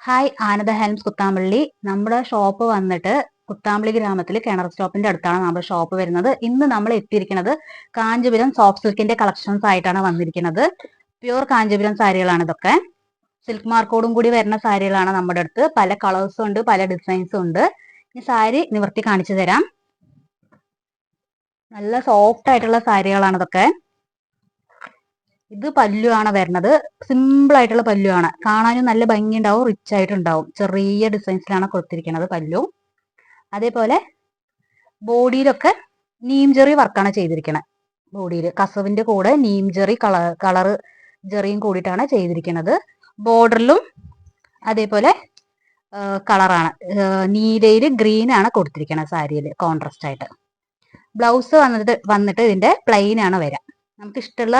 Hi ആനന്ദ hands Kuthampully. നമ്മുടെ shop വന്നിട്ട് കുത്താമ്പള്ളി ഗ്രാമത്തിൽ കിണർ സ്റ്റോപ്പിന്റെ അടുത്താണ് നമ്മുടെ ഷോപ്പ് വരുന്നത്. ഇന്ന് നമ്മൾ എത്തിയിരിക്കുന്നത് കാഞ്ചീപുരം സോഫ്റ്റ് സിൽക്കിന്റെ കളക്ഷൻസ് ആയിട്ടാണ് വന്നിരിക്കുന്നത്. പ്യൂർ കാഞ്ചീപുരം സാരികളാണ് ഇതൊക്കെ. സിൽക്ക് മാർക്കോടും കൂടി വരുന്ന സാരികളാണ് നമ്മുടെ അടുത്ത്. പല കളേഴ്സും ഉണ്ട് പല ഡിസൈൻസും ഉണ്ട്. ഈ സാരി നിവർത്തി കാണിച്ചു തരാം. നല്ല സോഫ്റ്റ് ആയിട്ടുള്ള സാരികളാണ് ഇതൊക്കെ. ഇത് പല്ലുവാണ് വരുന്നത്. സിമ്പിൾ ആയിട്ടുള്ള പല്ലുവാണ്. കാണാനും നല്ല ഭംഗി ഉണ്ടാവും റിച്ച് ആയിട്ടുണ്ടാവും. ചെറിയ ഡിസൈൻസിലാണ് കൊടുത്തിരിക്കുന്നത് പല്ലു. അതേപോലെ ബോഡിയിലൊക്കെ നീം ജെറി വർക്കാണ് ചെയ്തിരിക്കുന്നത് ബോഡിയിൽ കസവിന്റെ കൂടെ നീം ജെറി കളർ കളറ് ജെറിയും കൂടിയിട്ടാണ് ചെയ്തിരിക്കുന്നത് ബോർഡറിലും അതേപോലെ കളറാണ് നീലയിൽ ഗ്രീൻ ആണ് കൊടുത്തിരിക്കുന്നത് സാരിയിൽ കോൺട്രാസ്റ്റ് ആയിട്ട്. ബ്ലൗസ് വന്നിട്ട് വന്നിട്ട് ഇതിന്റെ പ്ലെയിൻ ആണ് വരാം. നമുക്ക് ഇഷ്ടമുള്ള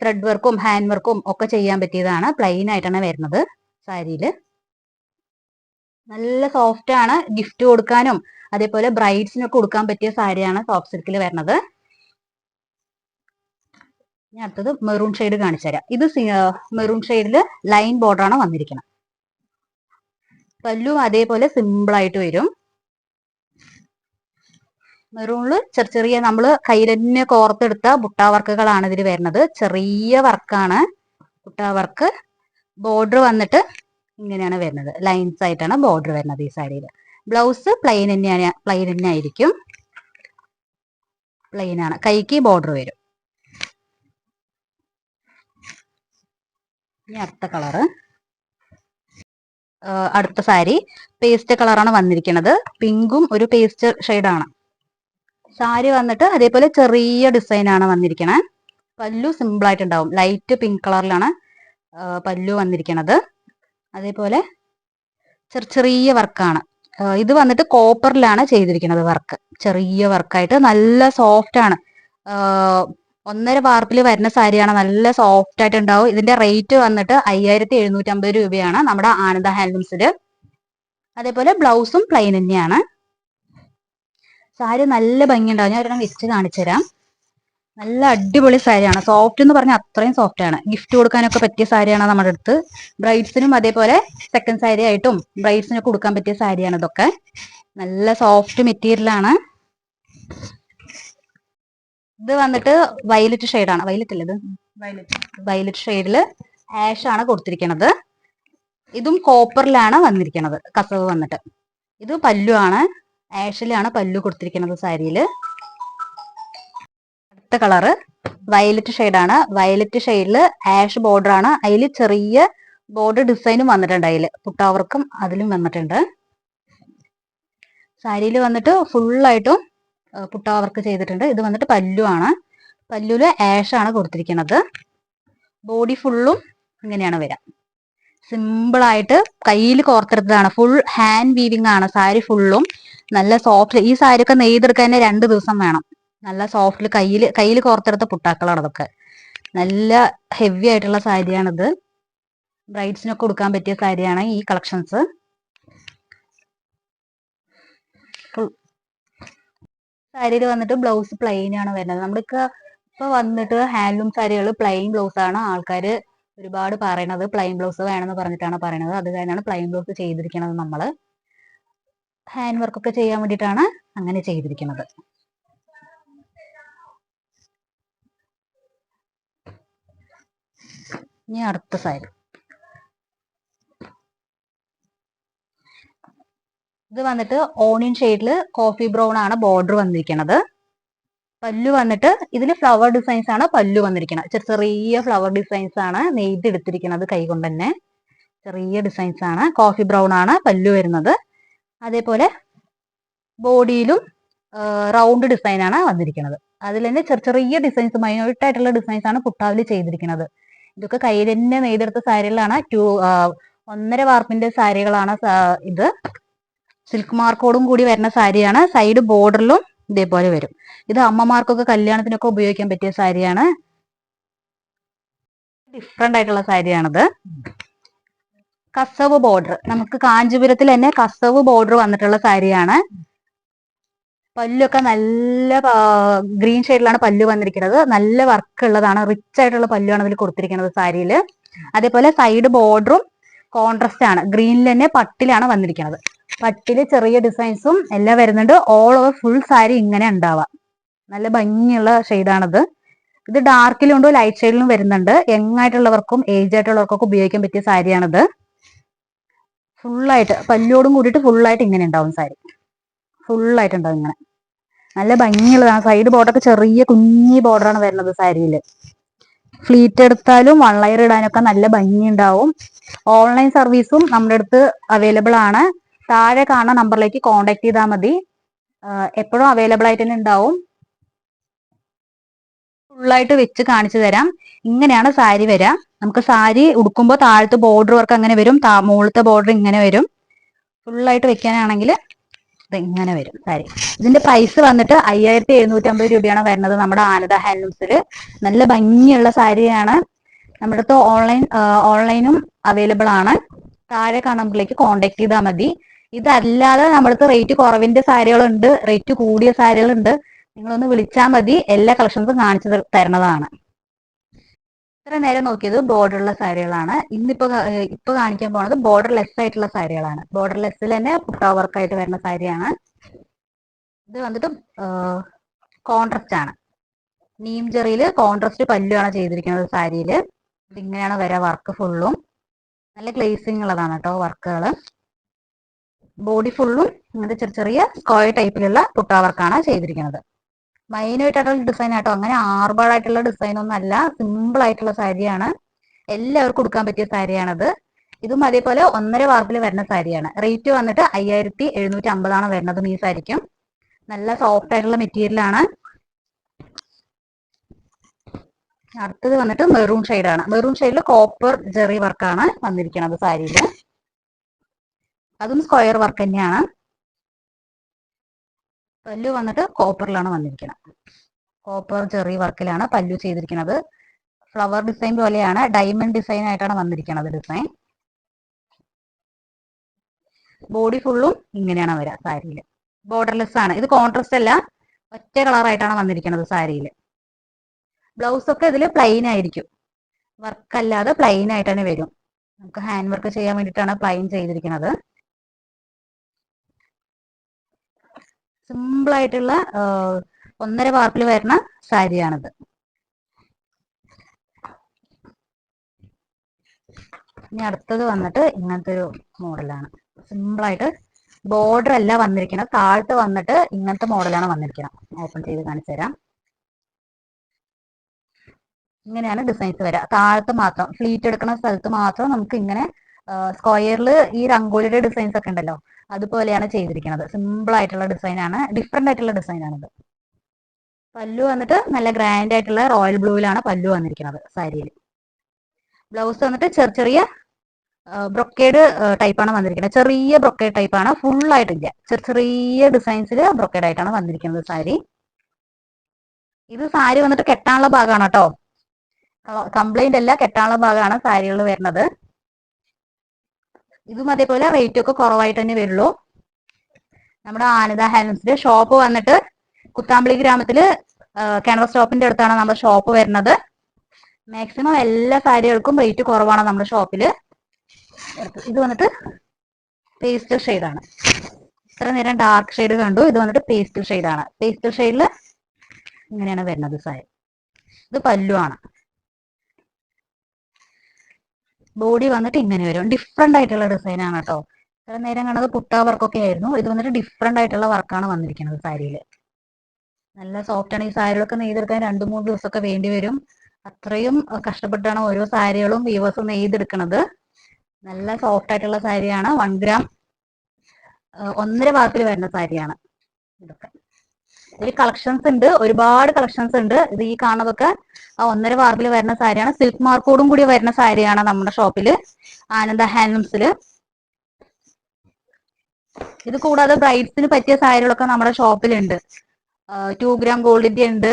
ത്രെഡ് വർക്കും ഹാൻഡ് വർക്കും ഒക്കെ ചെയ്യാൻ പറ്റിയതാണ്. പ്ലെയിൻ ആയിട്ടാണ് വരുന്നത് സാരിയിൽ നല്ല സോഫ്റ്റ് ആണ്. ഗിഫ്റ്റ് കൊടുക്കാനും അതേപോലെ ബ്രൈഡ്സിനൊക്കെ കൊടുക്കാൻ പറ്റിയ സാരിയാണ് സോഫ്റ്റ് സിൽക്കിൽ വരുന്നത്. ഞാൻ അടുത്തത് മെറൂൺ ഷെയ്ഡ് കാണിച്ചു തരാം. ഇത് മെറൂൺ ഷെയ്ഡിൽ ലൈൻ ബോർഡറാണ് വന്നിരിക്കുന്നത്. പല്ലു അതേപോലെ സിമ്പിൾ ആയിട്ട് വരും. മെറൂണിൽ ചെറിയ ചെറിയ നമ്മൾ കയ്യിലെന്നെ കോർത്തെടുത്ത ബുട്ടാ വർക്കുകളാണ് ഇതിൽ വരുന്നത്. ചെറിയ വർക്കാണ്. ബുട്ടാ വർക്ക് ബോർഡർ വന്നിട്ട് ഇങ്ങനെയാണ് വരുന്നത്. ലൈൻസ് ആയിട്ടാണ് ബോർഡർ വരുന്നത് ഈ സാരിയിൽ ബ്ലൗസ് പ്ലെയിൻ തന്നെയാണ് പ്ലെയിൻ തന്നെ ആയിരിക്കും. പ്ലെയിൻ ആണ്. കൈക്ക് ബോർഡർ വരും. ഇനി അടുത്ത കളറ് അടുത്ത സാരി. പേസ്റ്റ് കളറാണ് വന്നിരിക്കുന്നത്. പിങ്കും ഒരു പേസ്റ്റ് ഷെയ്ഡാണ് സാരി വന്നിട്ട് അതേപോലെ ചെറിയ ഡിസൈനാണ് വന്നിരിക്കണേ. പല്ലു സിമ്പിൾ ആയിട്ടുണ്ടാവും. ലൈറ്റ് പിങ്ക് കളറിലാണ് പല്ലു വന്നിരിക്കണത്. അതേപോലെ ചെറു ചെറിയ വർക്കാണ് ഇത് വന്നിട്ട് കോപ്പറിലാണ് ചെയ്തിരിക്കുന്നത് വർക്ക് ചെറിയ വർക്കായിട്ട് നല്ല സോഫ്റ്റ് ആണ്. ഒന്നര വാർപ്പിൽ വരുന്ന സാരിയാണ് നല്ല സോഫ്റ്റ് ആയിട്ട് ഉണ്ടാവും ഇതിന്റെ റേറ്റ് വന്നിട്ട് അയ്യായിരത്തി എഴുന്നൂറ്റി അമ്പത് രൂപയാണ് നമ്മുടെ ആനന്ദ ഹാൻഡ്ലൂംസിൽ അതേപോലെ ബ്ലൗസും പ്ലെയിൻ തന്നെയാണ്. സാരി നല്ല ഭംഗിയുണ്ടാവും. ഞാൻ ഒരെണ്ണം വെച്ച് കാണിച്ചു തരാം. നല്ല അടിപൊളി സാരിയാണ്. സോഫ്റ്റ് എന്ന് പറഞ്ഞാൽ അത്രയും സോഫ്റ്റ് ആണ്. ഗിഫ്റ്റ് കൊടുക്കാനൊക്കെ പറ്റിയ സാരിയാണ് നമ്മുടെ അടുത്ത്. ബ്രൈഡ്സിനും അതേപോലെ സെക്കൻഡ് സാരി ആയിട്ടും ബ്രൈഡ്സിനൊക്കെ കൊടുക്കാൻ പറ്റിയ സാരിയാണ് ഇതൊക്കെ. നല്ല സോഫ്റ്റ് മെറ്റീരിയലാണ് ഇത് വന്നിട്ട് വയലറ്റ് ഷെയ്ഡാണ് വയലറ്റ് അല്ലേ ഇത്? വയലറ്റ് ഷെയ്ഡിൽ ആഷ് ആണ് കൊടുത്തിരിക്കുന്നത് ഇതും കോപ്പറിലാണ് വന്നിരിക്കുന്നത് കസവ് വന്നിട്ട്. ഇത് പല്ലു ആണ്. ആഷിലാണ് പല്ലു കൊടുത്തിരിക്കുന്നത് സാരിയിൽ അടുത്ത കളറ് വയലറ്റ് ഷെയ്ഡാണ് വയലറ്റ് ഷെയ്ഡിൽ ആഷ് ബോർഡർ ആണ്. അതിൽ ചെറിയ ബോർഡർ ഡിസൈനും വന്നിട്ടുണ്ട് അതിൽ പുട്ടാവർക്കും അതിലും വന്നിട്ടുണ്ട്. സാരിയിൽ വന്നിട്ട് ഫുള്ളായിട്ടും പുട്ടാവർക്ക് ചെയ്തിട്ടുണ്ട്. ഇത് വന്നിട്ട് പല്ലു ആണ്. പല്ലുവിൽ ആഷ് ആണ് കൊടുത്തിരിക്കുന്നത്. ബോഡി ഫുള്ളും ഇങ്ങനെയാണ് വരാം. സിമ്പിളായിട്ട് കയ്യിൽ കോർത്തെടുത്തതാണ്. ഫുൾ ഹാൻഡ് വീവിംഗ് ആണ്. സാരി ഫുള്ളും നല്ല സോഫ്റ്റ് ഈ സാരി ഒക്കെ നെയ്തെടുക്കാൻ തന്നെ രണ്ട് ദിവസം വേണം. നല്ല സോഫ്റ്റിൽ കയ്യിൽ കയ്യിൽ കോർത്തെടുത്ത പുട്ടാക്കളാണ് അതൊക്കെ. നല്ല ഹെവി ആയിട്ടുള്ള സാരിയാണിത്. ബ്രൈഡ്സിനൊക്കെ കൊടുക്കാൻ പറ്റിയ സാരിയാണ് ഈ കളക്ഷൻസ് സാരിയിൽ വന്നിട്ട് ബ്ലൗസ് പ്ലെയിൻ ആണ് വരുന്നത്. നമ്മൾക്ക് ഇപ്പൊ വന്നിട്ട് ഹാൻഡ്ലൂം സാരികൾ പ്ലെയിൻ ബ്ലൗസ് ആണ്. ആൾക്കാർ ഒരുപാട് പറയണത് പ്ലെയിൻ ബ്ലൗസ് വേണമെന്ന് പറഞ്ഞിട്ടാണ് പറയണത്. അത് കാരണമാണ് പ്ലെയിൻ ബ്ലൗസ് ചെയ്തിരിക്കുന്നത് നമ്മൾ ഹാൻഡ് വർക്ക് ഒക്കെ ചെയ്യാൻ വേണ്ടിയിട്ടാണ് അങ്ങനെ ചെയ്തിരിക്കുന്നത്. ഇനി അടുത്ത സൈഡ് ഇത് വന്നിട്ട് ഓണിയൻ ഷെയ്ഡിൽ കോഫി ബ്രൗൺ ആണ് ബോർഡർ വന്നിരിക്കുന്നത്. പല്ലു വന്നിട്ട് ഇതിൽ ഫ്ലവർ ഡിസൈൻസ് ആണ് പല്ലു വന്നിരിക്കുന്നത്. ചെറിയ ചെറിയ ഫ്ലവർ ഡിസൈൻസ് ആണ് നെയ്തെടുത്തിരിക്കുന്നത് കൈ കൊണ്ട് തന്നെ ചെറിയ ഡിസൈൻസ് ആണ്. കോഫി ബ്രൗൺ ആണ് പല്ലു വരുന്നത്. അതേപോലെ ബോഡിയിലും റൗണ്ട് ഡിസൈൻ ആണ് വന്നിരിക്കുന്നത്. അതിൽ തന്നെ ചെറിയ ചെറിയ ഡിസൈൻസ് മൈനോറിറ്റി ആയിട്ടുള്ള ഡിസൈൻസ് ആണ് പുട്ടാവിൽ ചെയ്തിരിക്കുന്നത്. ഇതൊക്കെ കയ്യിൽ തന്നെ നെയ്തെടുത്ത സാരികളാണ്. ടു ഒന്നര വാർപ്പിന്റെ സാരികളാണ് ഇത്. സിൽക്ക് മാർക്കോടും കൂടി വരുന്ന സാരിയാണ്. സൈഡ് ബോർഡറിലും ഇതേപോലെ വരും. ഇത് അമ്മമാർക്കൊക്കെ കല്യാണത്തിനൊക്കെ ഉപയോഗിക്കാൻ പറ്റിയ സാരിയാണ്. ഡിഫറെന്റ് ആയിട്ടുള്ള സാരിയാണിത്. കസവ് ബോർഡർ നമുക്ക് കാഞ്ചീപുരത്തിൽ തന്നെ കസവ് ബോർഡർ വന്നിട്ടുള്ള സാരിയാണ്. പല്ലൊക്കെ നല്ല ഗ്രീൻ ഷെയ്ഡിലാണ് പല്ല് വന്നിരിക്കുന്നത്. നല്ല വർക്ക് ഉള്ളതാണ്. റിച്ച് ആയിട്ടുള്ള പല്ലുമാണ് ഇതിൽ കൊടുത്തിരിക്കുന്നത് സാരിയിൽ അതേപോലെ സൈഡ് ബോർഡറും കോൺട്രസ്റ്റ് ആണ്. ഗ്രീനിൽ തന്നെ പട്ടിലാണ് വന്നിരിക്കുന്നത്. പട്ടിൽ ചെറിയ ഡിസൈൻസും എല്ലാം വരുന്നുണ്ട്. ഓൾ ഓവർ ഫുൾ സാരി ഇങ്ങനെ ഉണ്ടാവാം. നല്ല ഭംഗിയുള്ള ഷെയ്ഡാണിത് ഇത് ഡാർക്കിലും ഉണ്ട് ലൈറ്റ് ഷെയ്ഡിലും വരുന്നുണ്ട്. യങ് ആയിട്ടുള്ളവർക്കും ഏജ് ആയിട്ടുള്ളവർക്കൊക്കെ ഉപയോഗിക്കാൻ പറ്റിയ സാരിയാണിത്. ഫുള്ളായിട്ട് പല്ലോടും കൂടിയിട്ട് ഫുള്ളായിട്ട് ഇങ്ങനെ ഉണ്ടാവും സാരി ഫുള്ളായിട്ട് ഉണ്ടാവും ഇങ്ങനെ. നല്ല ഭംഗിയുള്ളതാണ് സൈഡ് ബോർഡൊക്കെ ചെറിയ കുഞ്ഞി ബോർഡറാണ് വരുന്നത് സാരിയിൽ ഫ്ലീറ്റ് എടുത്താലും വൺ ലയർ ഇടാനൊക്കെ നല്ല ഭംഗി ഉണ്ടാവും. ഓൺലൈൻ സർവീസും നമ്മുടെ അടുത്ത് അവൈലബിൾ ആണ്. താഴെ കാണുന്ന നമ്പറിലേക്ക് കോൺടാക്ട് ചെയ്താൽ മതി. എപ്പോഴും അവൈലബിൾ ആയിട്ട് തന്നെ ഉണ്ടാവും. ഫുള്ളായിട്ട് വെച്ച് കാണിച്ചു തരാം. ഇങ്ങനെയാണ് സാരി വരാം. നമുക്ക് സാരി ഉടുക്കുമ്പോൾ താഴത്തെ ബോർഡർ വർക്ക് അങ്ങനെ വരും. മുകളിലത്തെ ബോർഡർ ഇങ്ങനെ വരും. ഫുള്ളായിട്ട് വെക്കാനാണെങ്കിൽ ഇത് ഇങ്ങനെ വരും സാരി. ഇതിന്റെ പ്രൈസ് വന്നിട്ട് അയ്യായിരത്തി എഴുന്നൂറ്റി അമ്പത് രൂപയാണ് വരുന്നത് നമ്മുടെ ആനന്ദ ഹാൻഡ്ലൂംസിൽ നല്ല ഭംഗിയുള്ള സാരിയാണ്. നമ്മുടെ അടുത്ത് ഓൺലൈൻ ഓൺലൈനും അവൈലബിൾ ആണ്. താഴെ കാണുമ്പോഴേക്ക് കോണ്ടാക്ട് ചെയ്താൽ മതി. ഇതല്ലാതെ നമ്മുടെ അടുത്ത് റേറ്റ് കുറവിന്റെ സാരികളുണ്ട്. റേറ്റ് കൂടിയ സാരികളുണ്ട്. നിങ്ങളൊന്ന് വിളിച്ചാൽ മതി. എല്ലാ കളക്ഷൻസും കാണിച്ചു തരുന്നതാണ് ഇത്ര നേരം നോക്കിയത് ബോർഡറുള്ള സാരികളാണ്. ഇന്നിപ്പോ ഇപ്പൊ കാണിക്കാൻ പോണത് ബോർഡർ ലെസ് ആയിട്ടുള്ള സാരികളാണ്. ബോർഡർ ലെസ്സിൽ തന്നെ പുട്ട വർക്കായിട്ട് വരുന്ന സാരിയാണ്. ഇത് വന്നിട്ട് കോൺട്രസ്റ്റ് ആണ്. നീം ജെറിയിൽ കോൺട്രസ്റ്റ് പല്ലുവാണ് ചെയ്തിരിക്കുന്നത് സാരിയിൽ ഇതിങ്ങനെയാണ് വരെ വർക്ക് ഫുള്ളും നല്ല ഗ്ലേസിങ് ഉള്ളതാണ് കേട്ടോ വർക്കുകൾ ബോഡി ഫുള്ളും ഇങ്ങനത്തെ ചെറിയ ചെറിയ സ്ക്വയർ ടൈപ്പിലുള്ള പുട്ട വർക്കാണ് ചെയ്തിരിക്കുന്നത്. മൈനായിട്ടുള്ള ഡിസൈൻ ആട്ടോ. അങ്ങനെ ആർബാളായിട്ടുള്ള ഡിസൈൻ ഒന്നും അല്ല. സിമ്പിൾ ആയിട്ടുള്ള സാരിയാണ് എല്ലാവർക്കും കൊടുക്കാൻ പറ്റിയ സാരിയാണത് ഇതും അതേപോലെ ഒന്നര വാർപ്പിൽ വരുന്ന സാരിയാണ് റേറ്റ് വന്നിട്ട് അയ്യായിരത്തി എഴുന്നൂറ്റി അമ്പതാണ് വരുന്നത് ഈ സാരിക്കും. നല്ല സോഫ്റ്റ് ആയിട്ടുള്ള മെറ്റീരിയലാണ് അടുത്തത് വന്നിട്ട് മെറൂൺ ആണ്. മെറൂൺ ഷെയ്ഡിൽ കോപ്പർ ജെറി വർക്കാണ് വന്നിരിക്കുന്നത് സാരിയിൽ അതും സ്ക്വയർ വർക്ക് തന്നെയാണ്. പല്ലു വന്നിട്ട് കോപ്പറിലാണ് വന്നിരിക്കുന്നത് കോപ്പർ ചെറിയ വർക്കിലാണ് പല്ലു ചെയ്തിരിക്കുന്നത് ഫ്ലവർ ഡിസൈൻ പോലെയാണ് ഡയമണ്ട് ഡിസൈൻ ആയിട്ടാണ് വന്നിരിക്കുന്നത് ഡിസൈൻ ബോഡി ഫുള്ളും ഇങ്ങനെയാണ് വരിക സാരിയിൽ ബോർഡർലെസ് ആണ്. ഇത് കോൺട്രസ്റ്റ് അല്ല ഒറ്റ കളറായിട്ടാണ് വന്നിരിക്കുന്നത് സാരിയിൽ ബ്ലൗസ് ഒക്കെ ഇതിൽ പ്ലെയിൻ ആയിരിക്കും. വർക്ക് അല്ലാതെ പ്ലെയിൻ ആയിട്ടാണ് വരും. നമുക്ക് ഹാൻഡ് വർക്ക് ചെയ്യാൻ വേണ്ടിയിട്ടാണ് പ്ലെയിൻ ചെയ്തിരിക്കുന്നത് സിമ്പിൾ ആയിട്ടുള്ള ഒന്നര വാർപ്പിൽ വരുന്ന സാരിയാണിത്. ഇനി അടുത്തത് വന്നിട്ട് ഇങ്ങനത്തെ ഒരു മോഡലാണ്. സിമ്പിൾ ആയിട്ട് ബോർഡർ അല്ല വന്നിരിക്കണം താഴത്ത് വന്നിട്ട് ഇങ്ങനത്തെ മോഡലാണ് വന്നിരിക്കണം ഓപ്പൺ ചെയ്ത് കാണിച്ചു തരാം. ഇങ്ങനെയാണ് ഡിസൈൻസ് വരിക താഴത്ത് മാത്രം ഫ്ലീറ്റ് എടുക്കുന്ന സ്ഥലത്ത് മാത്രം നമുക്ക് ഇങ്ങനെ സ്ക്വയറിൽ ഈ രംഗോലിയുടെ ഡിസൈൻസ് ഒക്കെ ഉണ്ടല്ലോ അതുപോലെയാണ് ചെയ്തിരിക്കുന്നത്. സിമ്പിൾ ആയിട്ടുള്ള ഡിസൈൻ ആണ് ഡിഫറെന്റ് ആയിട്ടുള്ള ഡിസൈൻ ആണത്. പല്ലു വന്നിട്ട് നല്ല ഗ്രാൻഡ് ആയിട്ടുള്ള റോയൽ ബ്ലൂവിലാണ് പല്ലു വന്നിരിക്കുന്നത് സാരിയിൽ ബ്ലൗസ് വന്നിട്ട് ചെറിയ ചെറിയ ബ്രൊക്കേഡ് ടൈപ്പാണ് വന്നിരിക്കുന്നത്. ചെറിയ ബ്രൊക്കേഡ് ടൈപ്പാണ് ഫുൾ ആയിട്ടില്ല. ചെറിയ ചെറിയ ഡിസൈൻസിൽ ബ്രൊക്കേഡ് ആയിട്ടാണ് വന്നിരിക്കുന്നത് സാരി. ഇത് സാരി വന്നിട്ട് കെട്ടാനുള്ള ഭാഗമാണ് കേട്ടോ. കംപ്ലൈന്റ് അല്ല കെട്ടാനുള്ള ഭാഗമാണ് സാരികൾ വരുന്നത്. ഇതും അതേപോലെ റേറ്റ് ഒക്കെ കുറവായിട്ട് തന്നെ വരുള്ളൂ. നമ്മുടെ ആനന്ദ ഹാൻഡ്സിന്റെ ഷോപ്പ് വന്നിട്ട് കുത്താമ്പളി ഗ്രാമത്തിൽ കിണർ സ്റ്റോപ്പിന്റെ അടുത്താണ് നമ്മുടെ ഷോപ്പ് വരുന്നത്. മാക്സിമം എല്ലാ സാരികൾക്കും റേറ്റ് കുറവാണ് നമ്മുടെ ഷോപ്പിൽ ഇത് വന്നിട്ട് പേസ്റ്റൽ ഷെയ്ഡാണ് ഇത്ര നേരം ഡാർക്ക് ഷെയ്ഡ് കണ്ടു. ഇത് വന്നിട്ട് പേസ്റ്റൽ ഷെയ്ഡാണ് പേസ്റ്റൽ ഷെയ്ഡിൽ ഇങ്ങനെയാണ് വരുന്നത് സാരി. ഇത് പല്ലുവാണ്. ബോഡി വന്നിട്ട് ഇങ്ങനെ വരും. ഡിഫറെന്റ് ആയിട്ടുള്ള ഡിസൈൻ ആണ് കേട്ടോ. ചില നേരം കണ്ടത് പുട്ട വർക്കൊക്കെ ആയിരുന്നു. ഇത് വന്നിട്ട് ഡിഫറെന്റ് ആയിട്ടുള്ള വർക്കാണ് വന്നിരിക്കുന്നത് സാരിയിൽ നല്ല സോഫ്റ്റ് ആണ്. ഈ സാരികളൊക്കെ നെയ്തെടുക്കാൻ രണ്ടു മൂന്ന് ദിവസമൊക്കെ വേണ്ടി വരും. അത്രയും കഷ്ടപ്പെട്ടാണ് ഓരോ സാരികളും വീവേഴ്സ് നെയ്തെടുക്കുന്നത് നല്ല സോഫ്റ്റ് ആയിട്ടുള്ള സാരിയാണ് വൺ ഗ്രാം ഒന്നര വാക്കിൽ വരുന്ന സാരിയാണ് ഇതൊക്കെ. ഇതിൽ കളക്ഷൻസ് ഉണ്ട്. ഒരുപാട് കളക്ഷൻസ് ഉണ്ട്. ഇത് ഈ കാണുന്നതൊക്കെ ഒന്നര വാർബിൽ വരുന്ന സാരിയാണ്. സിൽക്ക് മാർക്കോടും കൂടി വരുന്ന സാരിയാണ് നമ്മുടെ ഷോപ്പിൽ ആനന്ദ ഹാൻഡ്ലൂംസിൽ ഇത് കൂടാതെ ബ്രൈഡ്സിന് പറ്റിയ സാരികളൊക്കെ നമ്മുടെ ഷോപ്പിലുണ്ട് ടു ഗ്രാം ഗോൾഡിന്റെ ഉണ്ട്.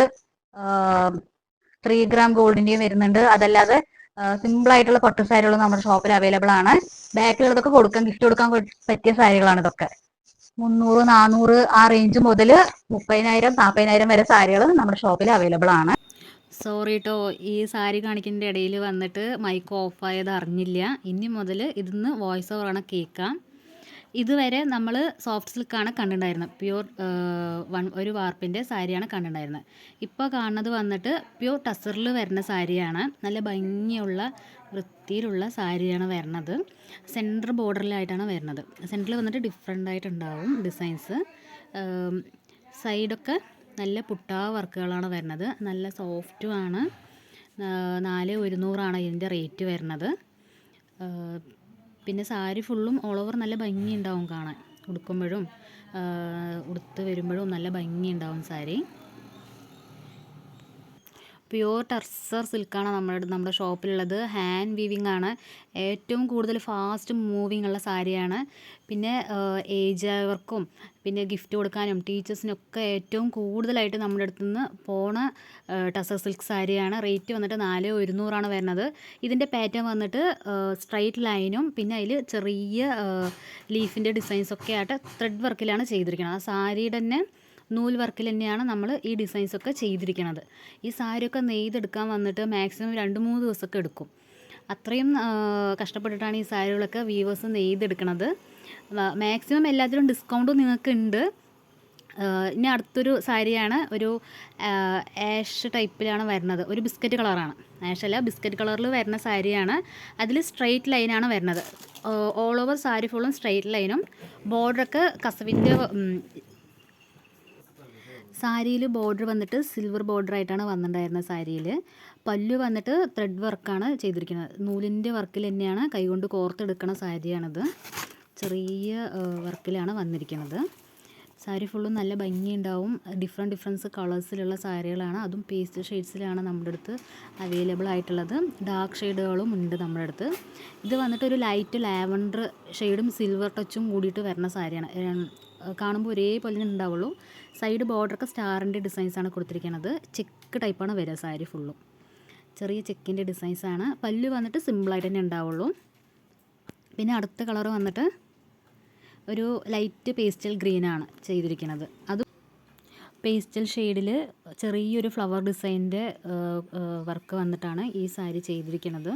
ത്രീ ഗ്രാം ഗോൾഡിന്റെയും വരുന്നുണ്ട്. അതല്ലാതെ സിമ്പിൾ ആയിട്ടുള്ള പട്ടു സാരികൾ നമ്മുടെ ഷോപ്പിൽ അവൈലബിൾ ആണ്. ബാക്കിലുള്ളതൊക്കെ കൊടുക്കാൻ ഗിഫ്റ്റ് കൊടുക്കാൻ പറ്റിയ സാരികളാണ് ഇതൊക്കെ. മുന്നൂറ് നാനൂറ് ആ റേഞ്ച് മുതൽ മുപ്പതിനായിരം നാൽപ്പതിനായിരം വരെ സാരികൾ നമ്മുടെ ഷോപ്പിൽ അവൈലബിൾ ആണ്. സോറി കേട്ടോ ഈ സാരി കാണിക്കുന്നതിന്റെ ഇടയിൽ വന്നിട്ട് മൈക്ക് ഓഫായത് അറിഞ്ഞില്ല. ഇനി മുതൽ ഇതിന്ന് വോയിസ് ഓവർ ആണ് കേൾക്കാം. ഇതുവരെ നമ്മൾ സോഫ്റ്റ് സിൽക്കാണ് കണ്ടിട്ടുണ്ടായിരുന്നത്. പ്യൂർ വൺ ഒരു വാർപ്പിന്റെ സാരിയാണ് കണ്ടിട്ടുണ്ടായിരുന്നത്. ഇപ്പോൾ കാണുന്നത് വന്നിട്ട് പ്യൂർ ടസറിൽ വരുന്ന സാരിയാണ്. നല്ല ഭംഗിയുള്ള വൃത്തിയിലുള്ള സാരിയാണ് വരണത്. സെന്റർ ബോർഡറിലായിട്ടാണ് വരുന്നത് സെന്ററിൽ വന്നിട്ട് ഡിഫറെന്റ് ആയിട്ടുണ്ടാവും ഡിസൈൻസ് സൈഡൊക്കെ നല്ല പുട്ടാ വർക്കുകളാണ് വരുന്നത് നല്ല സോഫ്റ്റും ആണ്. നാല് ഒരുന്നൂറാണ് ഇതിന്റെ റേറ്റ് വരുന്നത് പിന്നെ സാരി ഫുള്ളും ഓൾ ഓവർ നല്ല ഭംഗി ഉണ്ടാവും കാണാൻ. ഉടുക്കുമ്പോഴും ഉടുത്ത് വരുമ്പോഴും നല്ല ഭംഗി ഉണ്ടാവും സാരി. പ്യുവർ ടർസർ സിൽക്കാണ് നമ്മുടെ നമ്മുടെ ഷോപ്പിലുള്ളത്. ഹാൻഡ് വീവിംഗ് ആണ് ഏറ്റവും കൂടുതൽ ഫാസ്റ്റ് മൂവിംഗ് ഉള്ള സാരിയാണ്. പിന്നെ ഏജ് ആയവർക്കും പിന്നെ ഗിഫ്റ്റ് കൊടുക്കാനും ടീച്ചേഴ്സിനൊക്കെ ഏറ്റവും കൂടുതലായിട്ട് നമ്മുടെ അടുത്ത് നിന്ന് പോണ ടസർ സിൽക്ക് സാരിയാണ്. റേറ്റ് വന്നിട്ട് നാല് ഒരുന്നൂറാണ് വരുന്നത്. ഇതിന്റെ പാറ്റേൺ വന്നിട്ട് സ്ട്രൈറ്റ് ലൈനും പിന്നെ അതിൽ ചെറിയ ലീഫിന്റെ ഡിസൈൻസൊക്കെ ആയിട്ട് ത്രെഡ് വർക്കിലാണ് ചെയ്തിരിക്കുന്നത്. ആ സാരിയുടെ തന്നെ നൂൽ വർക്കിൽ തന്നെയാണ് നമ്മൾ ഈ ഡിസൈൻസൊക്കെ ചെയ്തിരിക്കുന്നത്. ഈ സാരിയൊക്കെ നെയ്തെടുക്കാൻ വന്നിട്ട് മാക്സിമം രണ്ട് മൂന്ന് ദിവസമൊക്കെ എടുക്കും. അത്രയും കഷ്ടപ്പെട്ടിട്ടാണ് ഈ സാരികളൊക്കെ വീവേഴ്സ് നെയ്തെടുക്കണത്. മാക്സിമം എല്ലാത്തിലും ഡിസ്കൗണ്ടും നിങ്ങൾക്ക് ഉണ്ട് ഇനി അടുത്തൊരു സാരിയാണ് ഒരു ആഷ് ടൈപ്പിലാണ് വരുന്നത്. ഒരു ബിസ്ക്കറ്റ് കളറാണ് ആഷ് അല്ല ബിസ്ക്കറ്റ് കളറിൽ വരുന്ന സാരിയാണ്. അതിൽ സ്ട്രെയിറ്റ് ലൈനാണ് വരുന്നത്. ഓൾ ഓവർ സാരി ഫുള്ളും സ്ട്രെയിറ്റ് ലൈനും ബോർഡറൊക്കെ കസവിന്റെ സാരിയിൽ ബോർഡർ വന്നിട്ട് സിൽവർ ബോർഡർ ആയിട്ടാണ് വന്നിട്ടുണ്ടായിരുന്നത് സാരിയിൽ പല്ലു വന്നിട്ട് ത്രെഡ് വർക്കാണ് ചെയ്തിരിക്കുന്നത്. നൂലിന്റെ വർക്കിൽ തന്നെയാണ് കൈകൊണ്ട് കോർത്തെടുക്കുന്ന സാരിയാണിത്. ചെറിയ വർക്കിലാണ് വന്നിരിക്കുന്നത്. സാരി ഫുള്ളും നല്ല ഭംഗിയുണ്ടാവും. ഡിഫറെന്റ് ഡിഫറൻസ് കളേഴ്സിലുള്ള സാരികളാണ്. അതും പേസ്റ്റ് ഷെയ്ഡ്സിലാണ് നമ്മുടെ അടുത്ത് അവൈലബിൾ ആയിട്ടുള്ളത്. ഡാർക്ക് ഷെയ്ഡുകളും ഉണ്ട് നമ്മുടെ അടുത്ത്. ഇത് വന്നിട്ട് ഒരു ലൈറ്റ് ലാവൻഡർ ഷെയ്ഡും സിൽവർ ടച്ചും കൂടിയിട്ട് വരുന്ന സാരിയാണ്. കാണുമ്പോൾ ഒരേപോലെ ഉണ്ടാവുള്ളൂ. സൈഡ് ബോർഡറൊക്കെ സ്റ്റാറിന്റെ ഡിസൈൻസാണ് കൊടുത്തിരിക്കുന്നത് ചെക്ക് ടൈപ്പാണ് വരിക സാരി ഫുള്ളും ചെറിയ ചെക്കിന്റെ ഡിസൈൻസാണ് പല്ല് വന്നിട്ട് സിമ്പിളായിട്ട് തന്നെ ഉണ്ടാവുള്ളൂ. പിന്നെ അടുത്ത കളർ വന്നിട്ട് ഒരു ലൈറ്റ് പേസ്റ്റൽ ഗ്രീനാണ് ചെയ്തിരിക്കുന്നത് അത് പേസ്റ്റൽ ഷെയ്ഡിൽ ചെറിയൊരു ഫ്ലവർ ഡിസൈന്റെ വർക്ക് വന്നിട്ടാണ് ഈ സാരി ചെയ്തിരിക്കുന്നത്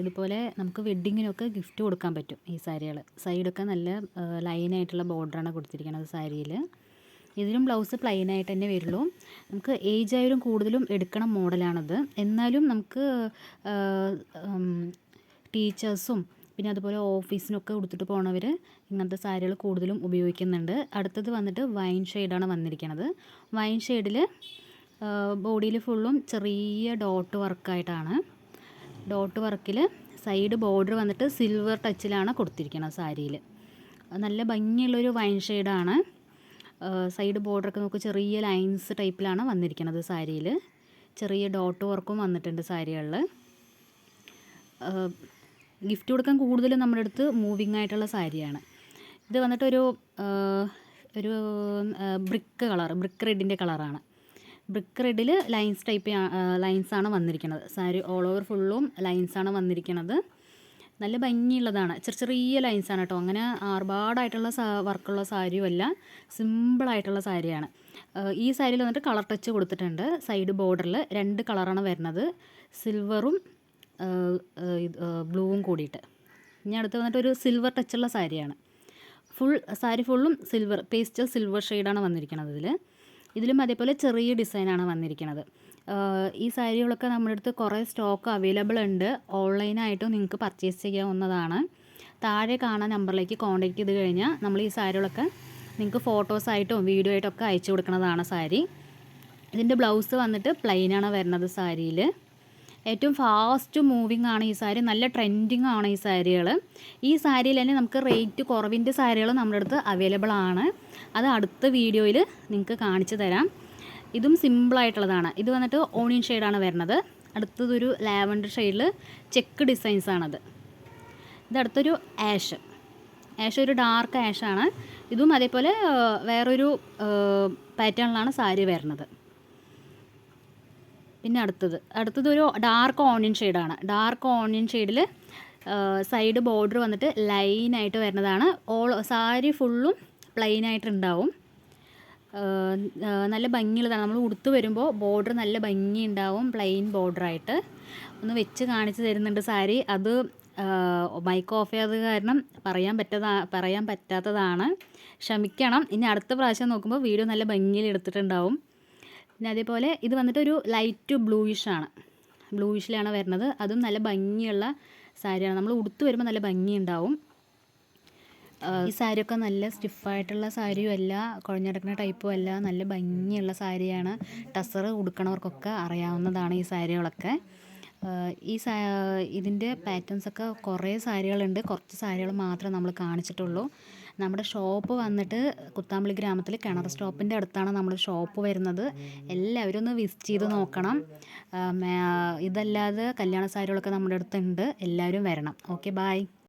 ഇതുപോലെ നമുക്ക് വെഡ്ഡിങ്ങിനൊക്കെ ഗിഫ്റ്റ് കൊടുക്കാൻ പറ്റും ഈ സാരികൾ. സൈഡൊക്കെ നല്ല ലൈനായിട്ടുള്ള ബോർഡറാണ് കൊടുത്തിരിക്കുന്നത് സാരിയിൽ. ഇതിലും ബ്ലൗസ് പ്ലെയിൻ ആയിട്ട് തന്നെ വരുള്ളൂ. നമുക്ക് ഏജ് ആയാലും കൂടുതലും എടുക്കണ മോഡലാണത് എന്നാലും നമുക്ക് ടീച്ചേഴ്സും പിന്നെ അതുപോലെ ഓഫീസിനൊക്കെ കൊടുത്തിട്ട് പോണവർ ഇങ്ങനത്തെ സാരികൾ കൂടുതലും ഉപയോഗിക്കുന്നുണ്ട്. അടുത്തത് വന്നിട്ട് വൈൻ ഷെയ്ഡാണ് വന്നിരിക്കുന്നത് വൈൻ ഷെയ്ഡിൽ ബോഡിയിൽ ഫുള്ളും ചെറിയ ഡോട്ട് വർക്കായിട്ടാണ് ഡോട്ട് വർക്കിൽ സൈഡ് ബോർഡർ വന്നിട്ട് സിൽവർ ടച്ചിലാണ് കൊടുത്തിരിക്കുന്നത് സാരിയിൽ. നല്ല ഭംഗിയുള്ളൊരു വൈൻ ഷെയ്ഡാണ്. സൈഡ് ബോർഡറൊക്കെ നമുക്ക് ചെറിയ ലൈൻസ് ടൈപ്പിലാണ് വന്നിരിക്കുന്നത് സാരിയിൽ. ചെറിയ ഡോട്ട് വർക്കും വന്നിട്ടുണ്ട് സാരികളിൽ. ഗിഫ്റ്റ് കൊടുക്കാൻ കൂടുതലും നമ്മുടെ അടുത്ത് മൂവിങ് ആയിട്ടുള്ള സാരിയാണ്. ഇത് വന്നിട്ടൊരു ഒരു ബ്രിക്ക് കളർ ബ്രിക്ക് റെഡിന്റെ കളറാണ്. ബ്രിക്ക് റെഡിൽ ലൈൻസ് ടൈപ്പ് ലൈൻസ് ആണ് വന്നിരിക്കുന്നത് സാരി ഓൾ ഓവർ ഫുള്ളും ആണ് വന്നിരിക്കുന്നത് നല്ല ഭംഗിയുള്ളതാണ്. ചെറിയ ചെറിയ ലൈൻസ് ആണ് കേട്ടോ അങ്ങനെ ആർഭാടായിട്ടുള്ള സാ വർക്കുള്ള സാരിയുമല്ല സിമ്പിളായിട്ടുള്ള സാരിയാണ്. ഈ സാരിയിൽ വന്നിട്ട് കളർ ടച്ച് കൊടുത്തിട്ടുണ്ട്. സൈഡ് ബോർഡറിൽ രണ്ട് കളറാണ് വരുന്നത്. സിൽവറും ബ്ലൂവും കൂടിയിട്ട്. ഇനി അടുത്ത് വന്നിട്ട് ഒരു സിൽവർ ടച്ചുള്ള സാരിയാണ്. ഫുൾ സാരി ഫുള്ളും സിൽവർ പേസ്റ്റൽ സിൽവർ ഷെയ്ഡാണ് വന്നിരിക്കുന്നത് ഇതിൽ ഇതിലും അതേപോലെ ചെറിയ ഡിസൈനാണ് വന്നിരിക്കുന്നത് ഈ സാരികളൊക്കെ നമ്മുടെ അടുത്ത് കുറേ സ്റ്റോക്ക് അവൈലബിൾ ഉണ്ട്. ഓൺലൈനായിട്ടും നിങ്ങൾക്ക് പർച്ചേസ് ചെയ്യാവുന്നതാണ്. താഴെ കാണാൻ നമ്പറിലേക്ക് കോൺടാക്ട് ചെയ്ത് കഴിഞ്ഞാൽ നമ്മൾ ഈ സാരികളൊക്കെ നിങ്ങൾക്ക് ഫോട്ടോസായിട്ടും വീഡിയോ ആയിട്ടൊക്കെ അയച്ചു കൊടുക്കുന്നതാണ് സാരി. ഇതിന്റെ ബ്ലൗസ് വന്നിട്ട് പ്ലെയിനാണ് വരുന്നത് സാരിയിൽ. ഏറ്റവും ഫാസ്റ്റ് മൂവിങ് ആണ് ഈ സാരി നല്ല ട്രെൻഡിങ് ആണ് ഈ സാരികൾ ഈ സാരിയിൽ തന്നെ നമുക്ക് റേറ്റ് കുറവിന്റെ സാരികൾ നമ്മുടെ അടുത്ത് അവൈലബിൾ ആണ്. അത് അടുത്ത വീഡിയോയിൽ നിങ്ങൾക്ക് കാണിച്ചു തരാം. ഇതും സിമ്പിളായിട്ടുള്ളതാണ് ഇത് വന്നിട്ട് ഓണിയൻ ഷെയ്ഡാണ് വരുന്നത്. അടുത്തതൊരു ലാവൻഡർ ഷെയ്ഡിൽ ചെക്ക് ഡിസൈൻസ് ആണത്. ഇതടുത്തൊരു ആഷ് ആഷ് ഒരു ഡാർക്ക് ആഷാണ് ഇതും അതേപോലെ വേറൊരു പാറ്റേണിലാണ് സാരി വരുന്നത്. പിന്നെ അടുത്തത്. അടുത്തത് ഒരു ഡാർക്ക് ഓണിയൻ ഷെയ്ഡാണ് ഡാർക്ക് ഓണിയൻ ഷെയ്ഡിൽ സൈഡ് ബോർഡർ വന്നിട്ട് ലൈനായിട്ട് വരുന്നതാണ്. ഓൾ സാരി ഫുള്ളും പ്ലെയിൻ ആയിട്ടുണ്ടാവും. നല്ല ഭംഗിയുള്ളതാണ്. നമ്മൾ ഉടുത്ത് വരുമ്പോൾ ബോർഡർ നല്ല ഭംഗി ഉണ്ടാവും പ്ലെയിൻ ബോർഡറായിട്ട് ഒന്ന് വെച്ച് കാണിച്ച് തരുന്നുണ്ട് സാരി. അത് മൈക്ക് ഓഫ് ചെയ്തത് കാരണം പറയാൻ പറ്റതാ പറയാൻ പറ്റാത്തതാണ്. ക്ഷമിക്കണം. ഇനി അടുത്ത പ്രാവശ്യം നോക്കുമ്പോൾ വീഡിയോ നല്ല ഭംഗിയിൽ എടുത്തിട്ടുണ്ടാവും. പിന്നെ അതേപോലെ ഇത് വന്നിട്ട് ഒരു ലൈറ്റ് ബ്ലൂയിഷാണ് ബ്ലൂയിഷിലാണ് വരുന്നത്. അതും നല്ല ഭംഗിയുള്ള സാരിയാണ്. നമ്മൾ ഉടുത്ത് വരുമ്പോൾ നല്ല ഭംഗിയുണ്ടാവും. ഈ സാരിയൊക്കെ നല്ല സ്റ്റിഫായിട്ടുള്ള സാരിയും അല്ല കുഴഞ്ഞെടുക്കുന്ന ടൈപ്പും അല്ല നല്ല ഭംഗിയുള്ള സാരിയാണ്. ടസർ ഉടുക്കണവർക്കൊക്കെ അറിയാവുന്നതാണ് ഈ സാരികളൊക്കെ. ഈ സാ ഇതിന്റെ പാറ്റേൺസൊക്കെ കുറേ സാരികളുണ്ട്. കുറച്ച് സാരികൾ മാത്രമേ നമ്മൾ കാണിച്ചിട്ടുള്ളൂ. നമ്മുടെ ഷോപ്പ് വന്നിട്ട് കുത്താമ്പളി ഗ്രാമത്തിൽ കിണർ സ്റ്റോപ്പിന്റെ അടുത്താണ് നമ്മുടെ ഷോപ്പ് വരുന്നത്. എല്ലാവരും ഒന്ന് വിസിറ്റ് ചെയ്ത് നോക്കണം. ഇതല്ലാതെ കല്യാണ സാരികളൊക്കെ നമ്മുടെ അടുത്തുണ്ട്. എല്ലാവരും വരണം. Okay bye